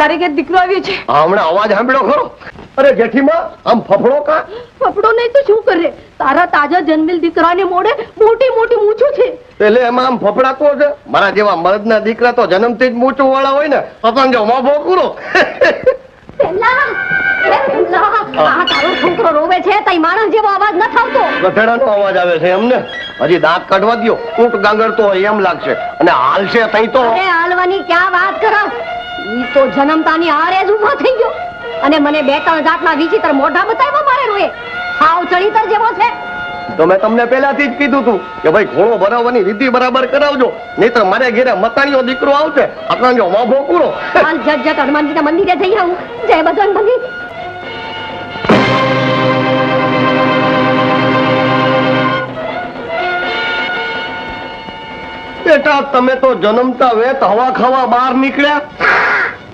તારે ઘેર દીકરો આવ્યો છે. હમણાં અવાજ સાંભળ્યો ખરો. અરે જેઠીમાં આમ ફફડો કા? ફફડો નહીં તો શું કરે? તારા તાજા જન્મેલ દીકરાને મોડે મોટી મોટી મૂછું છે. એટલે એમાં આમ ફફડાતો છે? મારા જેવા મર્દના દીકરા તો જન્મથી જ મૂછું વાળા હોય ને. પતંગ જો મોભો તારો છોકરો રોવે છે તઈ માણસ જેવો અવાજ ન થાવતો ગધેડાનો અવાજ આવે છે એમને? હજી દાંત કાઢવા દ્યો. ઊંટ ગાંગરતો હોય એમ લાગશે. અને હાલશે તઈ તો. હાલવાની ક્યાં તો જન્મતાની જ ઊભો થઈ ગયો. અને મને બે ત્રણ જાતના વિચિત્ર મોઢા બતાવ્યા મારે રોએ હાવ ચણીતર જેવો છે. તો મેં તમને પહેલાથી જ કીધું હતું કે ભાઈ ઘોડો બનાવવાની વિધિ બરાબર કરાવજો નહીતર મારે ઘેરે મતાણીઓ દીકરો આવશે. આપણે જો મોભો હાલ જટ જટ હનુમાનજીના મંદિરે જઈ આવું. જય બજરંગ બલી બેટા તમે તો જન્મતા વેત હવા ખાવા બહાર નીકળ્યા.